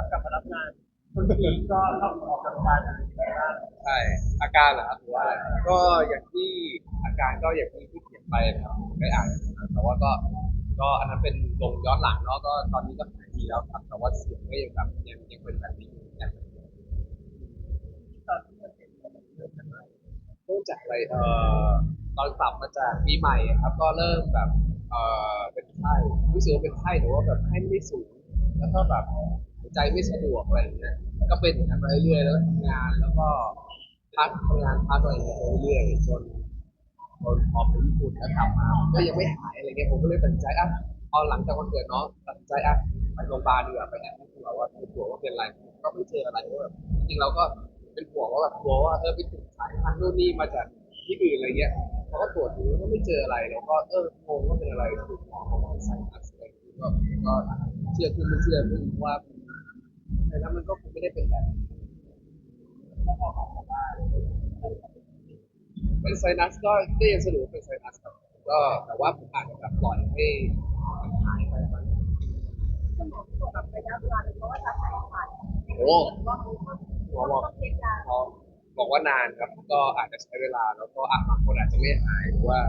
ครับกลับมารับงานคนทีก็ต้องออกกำลังกายอะไรอย่างเงี้ยบ้างใช่อาการเหรอครับหรือว่าอะไรก็อย่างที่อาการก็อย่างที่ที่เขียนไปนะครับผมได้อ่านนะครับแต่ว่าก็ก็อันนั้นเป็นลงย้อนหลังเนาะก็ตอนนี้ก็หายดีแล้วครับแต่ว่าเสียงก็ยังแบบยังยังเป็นแบบนี้อยู่ยังตอนที่มันเป็นเรื่องกันมาเริ่มจากอะไรเอ่อตอนกลับมาจากปีใหม่ครับก็เริ่มแบบเอ่อเป็นไข้รู้สึกว่าเป็นไข้แต่ว่าแบบไข้ไม่ได้สูงแล้วก็แบบหาย ใจไม่สะดวกอะไรอย่างเงี้ยก็เป็นอย่างนั้นมาเรื่อยๆแล้วก็ทำงานแล้วก็พักทำงานพักอะไรอย่างเงี้ยไปเรื่อยๆจนจนพอไปญี่ปุ่นแล้วกลับมาก็ยังไม่หายอะไรเงี้ยผมก็เลยตัดสินใจอะเอาหลังจากวันเกิดน้องตัดสินใจอะไปโรงพยาบาลดีกว่าไปแอบดูว่าว่าเป็นห่วงว่าเป็นอะไรก็ไม่เจออะไรก็แบบจริงเราก็เป็นห่วงว่าแบบกลัวว่าเออไปติดสายพันธุ์นู่นนี่มาจากที่อื่นอะไรเงี้ยเขาก็ตรวจดูก็ไม่เจออะไรแล้วก็เอองงว่าเป็นอะไรคือหมอเขาบอกว่าไซนัสอะไรอย่างเงี้ยก็ก็เชื่อขึ้นไม่เชื่อขึ้นว่าแต่ แล้วมันก็คงไม่ได้เป็นแบบนี้เป็นไซนัสก็ก็ยังสรุปเป็นไซนัสครับก็แต่ว่าผมอาจจะแบบปล่อยให้มันหายไปมันกับระยะเวลาเพราะว่าจะหายขาดโอ้หมอบอกต้องเช็คยาหมอบอกว่านานครับ ก็อาจจะใช้เวลาแล้วก็อะบางคนอาจจะไม่หายหรือว่า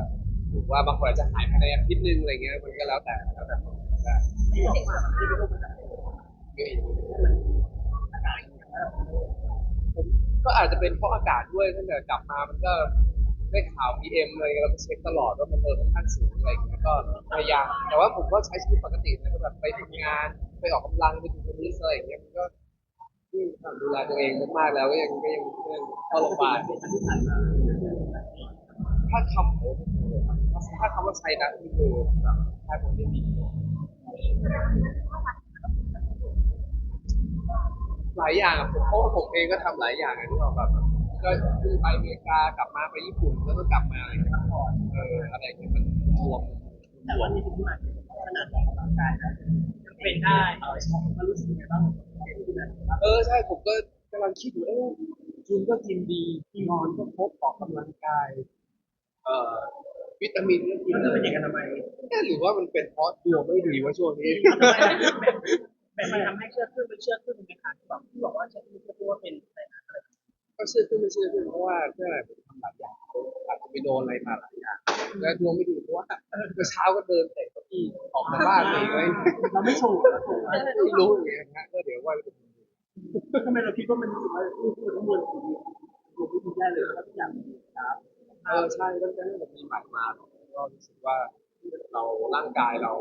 หรือว่าบางคนอาจจะหายภายในอาทิตย์นึงอะไรเงี้ยมันก็แล้วแต่แล้วแต่คนได้ กมาที่เป็นรูปมันจะเป็นมันผมก็อาจจะเป็นเพราะอากาศด้วยตั้งแต่กลับมามันก็ได้ข่าว PM อะไรเงี้ยเราก็เช็คตลอดว่ามันเออค่อนข้างสูงอะไรเงี้ยก็พยายามแต่ว่าผมก็ใช้ชีวิตปกตินะก็แบบไปทำงานไปออกกำลังไปดูเทนนิสอะไรอย่างเงี้ยมันก็ที่ดูแลตัวเองมากๆแล้วก็ยังก็ยังยังเข้าโรงพยาบาลเป็นอันที่ผ่านมาถ้าคำโอ้โหถ้าคำว่าใช้นะนี่คือแบบแทบจะไม่มี หลายอย่างอะผมเพราะว่าผมเองก็ทำหลายอย่างอะที่เราแบบก็เพิ่งไปอเมริกากลับมาไปญี่ปุ่นแล้วก็กลับมาอะไรอย่างเงี้ยเอออะไรอย่างเงี้ยมันรวม แต่ว่านี่ที่ผ่านขนาดออกกำลังกายนะยังเป็นได้เออผมก็รู้สึกยังไงบ้างที่นั่นครับเออใช่ผมก็กำลังคิดอยู่เอ๊ะกินก็กินดีนอนก็ครบออกกำลังกายเอ่อวิตามินก็กินมันจะเป็นอย่างนั้นทำไม เอ๊ะหรือว่ามันเป็นเพราะดวงไม่ดีว่าช่วงนี้แบบมั นทำให้เชื่อขึ้นเป็นเชื่อขึ้นไหมคะที่บอกที่บอกว่าเชื่อขึ้นเชื่อขึ้นว่าเป็นอะไรนะอะไรก็เชื่อขึ้นไม่เชื่อขึ้นเพราะว่าเพื่ออะไรผมทำหลายอย่างอาจจะไปโดนอะไรมาหลายอย่างแล้วดวงไม่ดีเพราะว่าเมื่อเช้าก็เดินเตะเก้าอี้ออกมาบ้านเองเลยเราไม่ถูกเราถูกไม่รู้อย่างเงี้ยนะก็เดี๋ยวว่าจะทำไมเราคิดว่ามันรู้สึกว่าที่มันทั้งมวลถูกถูกวิธีได้เลยแล้วทุกอย่างครับเออใช่ตั้งแต่แบบมีใหม่มาก็รู้สึกว่าเราร่างกายเรา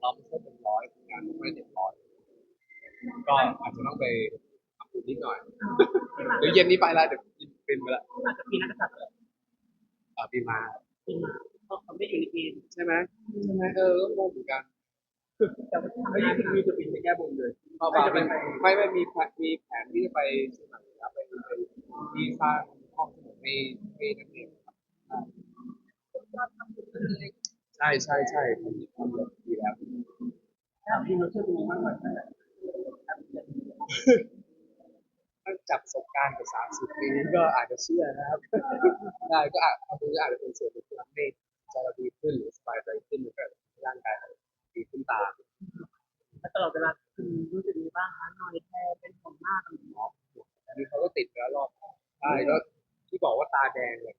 เราไม่ใช่เป็นร้อยงานไม่เต็มร้อย ก็อาจจะต้องไปทำบุญนิดหน่อยเดี๋ยวเย็นนี้ไปแล้วเดี๋ยวกินเป็นไปแล้วอาจจะปีนักษัตริย์อะไรอ่าปีมาปีมาเพราะเขาไม่อยู่ในเกณฑ์ใช่ไหมใช่ไหมเออก็งงเหมือนกันแต่ว่าทำงานมีจะบินไปแก้บนเลยก็แบบไม่ไม่ไม่มีแผนมีแผนที่จะไปเชียงใหม่ครับไปไปที่สร้างห้องสมุดให้ให้นักเรียนครับใช่ใช่ใช่ทำทำแบบดีแล้วถ้าพี่เราเชื่อตรงนี้มากกว่านั้น ถ้าจับประสบการณ์กับสามสิบปีนี้ก็อาจจะเชื่อนะครับได้ก็อาจทำนี้อาจจะเป็นส่วนหนึ่งที่ทำให้ใจเราดีขึ้นหรือสบายใจขึ้นหรือแบบร่างกายเราดีขึ้นตามตลอดเวลาคุณรู้สึกยังไงบ้างคะนอนแค่เป็นของมากหรืออันนี้เขาก็ติดไปแล้วรอบใช่ก็ที่บอกว่าตาแดงเลย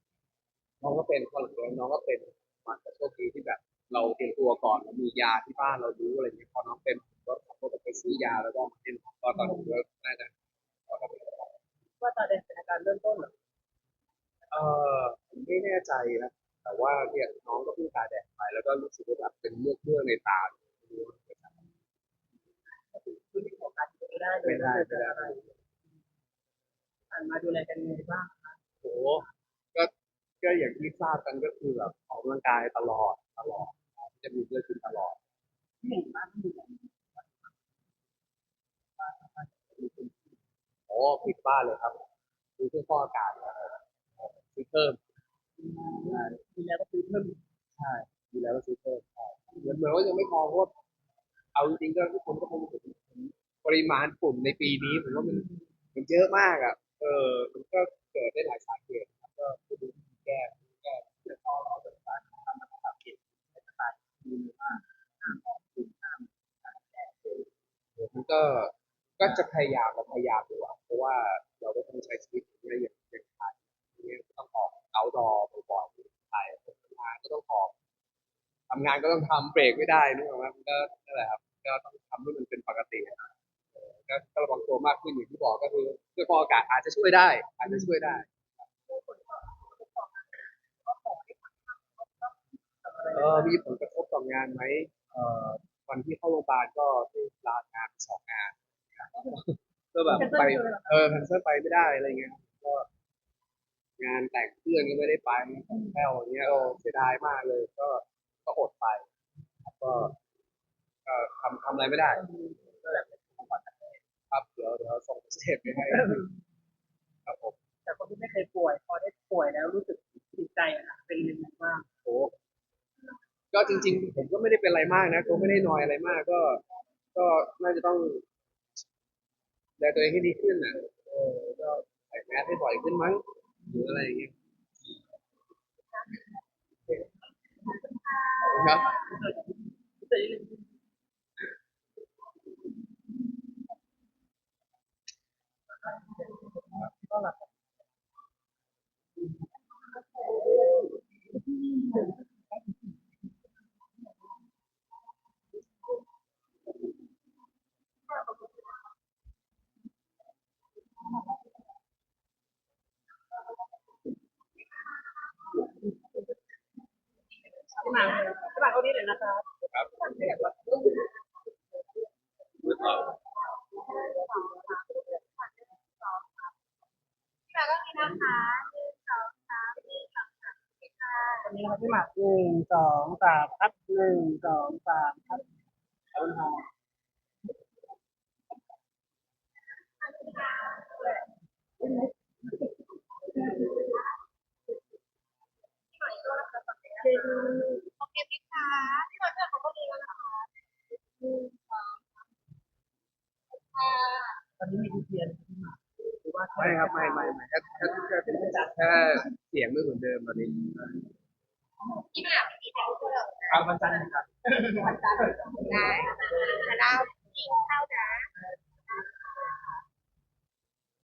น้องก็เป็นพอหลังจากนั้นน้องก็เป็นมันแต่โชคดีที่แบบ เราเตรียมตัวก่อนเรามียาที่บ้านเรารู้อะไรอย่างเงี้ยพอน้องเป็นก็ขับรถไป ซื้อยาแล้วก็มาให้น้องก็ตอนนี้ก็น่าจะปกติว่าตาแดงเป็นอาการเริ่มต้นหรอเออผมไม่แน่ใจนะแต่ว่าเนี่ยน้องก็เพิ่งตาแดงไปแล้วก็รู้สึกว่าแบบเป็นเมือกเมือกในตาไม่รู้ว่าเกิดจากอะไรคือที่ของการไม่ได้เลยไม่ได้ไม่ได้ผ่านมาดูแลกันยังไงบ้างคะโอ้ก็ก็อย่างที่ทราบกันก็คือแบบออกกำลังกายตลอดตลอดจะมีเลือดขึ้นตลอดที่เห็นบ้างที่ดูแล โอ้ ปิดบ้านเลยครับซื้อเครื่องฟอกอากาศแล้วซื้อเพิ่มดูแล้วก็คือเพิ่มใช่ดูแล้วก็ซื้อเพิ่มเหมือนเหมือนว่ายังไม่พอเพราะว่าเอาจริงๆก็ทุกคนก็คงรู้สึกปริมาณฝุ่นในปีนี้ผมว่ามันมันเยอะมากอะเออมันก็เกิดได้หลายสาเหตุครับก็ไปดูแก้แก้เพื่อพอเราจะสามารทำมันสาเหตุให้สบายดีมากน้ำออกฝุ่นน้ำแก้เออมันก็ก็จะพยายามพยายามดูอะเว่าเราก็ต้องใช้ชีวิตอย่างเงี้ยอย่างอย่างไทยเนี่ยต้องออกเอาดอบ่อยๆไทยทำงานก็ต้องออกทำงานก็ต้องทำเบรกไม่ได้นึกออกไหมมันก็นั่นแหละครับก็ต้องทำให้มันเป็นปกตินะก็ระวังตัวมากขึ้นอย่างที่บอกก็คือเครื่องฟอกอากาศอาจจะช่วยได้ อาจจะช่วยได้เออมีผลกระทบต่องานไหมเอ่อวันที่เข้าโรงพยาบาลก็ที่ลางานสองงาน ก็แบบไปเออแคนเซิลไปไม่ได้อะไรเงี้ยก็งานแต่งเพื่อนก็ไม่ได้ไปแค่วันนี้ยโอ้เสียดายมากเลย ก็ก็อดไปครับก็เอ่อทำทำอะไรไม่ได้ครับเดี๋ยวเดี๋ยวส่งสเต็ปไปให้ครับผมแต่คนที่ไม่เคยป่วย พอได้ป่วยแล้วรู้สึกจิตใจอะค่ะเป็นยังไงบ้างโอ้ก็จริง ๆ ผมก็ไม่ได้เป็นอะไรมากนะก็ไม่ได้นอยอะไรมากก็ ก็น่าจะต้อง ดูแลตัวเองให้ดีขึ้นอะ เออ ก็ใส่แมสให้บ่อยขึ้นมั้งหรืออะไรอย่างเงี้ยครับ มากพี่หมากเอานี้เลยนะครับครับที่มาก็มีนะคะหนึ่งสองสามหนึ่งสองสามสี่ค่ะวันนี้นะครับพี่หมากหนึ่งสองสามครับหนึ่งสองสามครับขอบคุณครับ โอเคพี่คะที่มาเจอเขาก็ดีแล้วนะคะหนึ่งสองสามค่ะ ตอนนี้มีดีเทียนพี่หมากหรือว่า ไม่ ครับไม่ไม่ไม่แค่แค่แค่แค่เสียงไม่เหมือนเดิมตอนนี้พี่มาไม่มีแต่เพื่อนเอาวันจันทร์นะครับวันจันทร์ได้แต่เรากินข้าวนะ